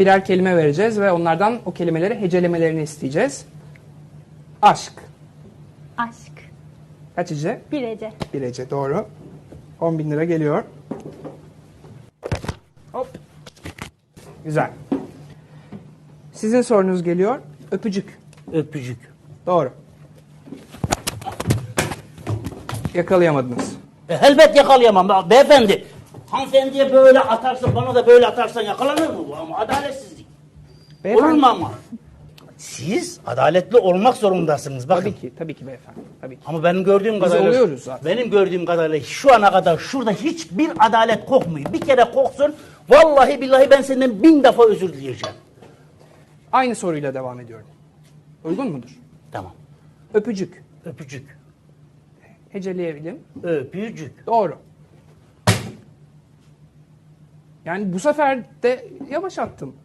birer kelime vereceğiz ve onlardan o kelimeleri hecelemelerini isteyeceğiz. Aşk. Aşk. Kaç hece? Bir Ece. Bir hece doğru. 10 bin lira geliyor. Hop. Güzel. Sizin sorunuz geliyor. Öpücük. Öpücük. Doğru. Yakalayamadınız. E, elbet yakalayamam be- beyefendi. Hanımefendiye böyle atarsan bana da böyle atarsan yakalanır mı bu ama adaletsizlik. Beyefendi- Olur mu ama? Siz adaletli olmak zorundasınız bakın. Tabii ki, tabii ki beyefendi. Tabii ki. Ama benim gördüğüm Biz kadarıyla oluyoruz zaten. benim gördüğüm kadarıyla şu ana kadar şurada hiçbir adalet kokmuyor. Bir kere koksun vallahi billahi ben senden bin defa özür dileyeceğim. Aynı soruyla devam ediyorum. Uygun mudur? Tamam. Öpücük. Öpücük. Heceleyebilirim. Öpücük. Doğru. Yani bu sefer de yavaş attım.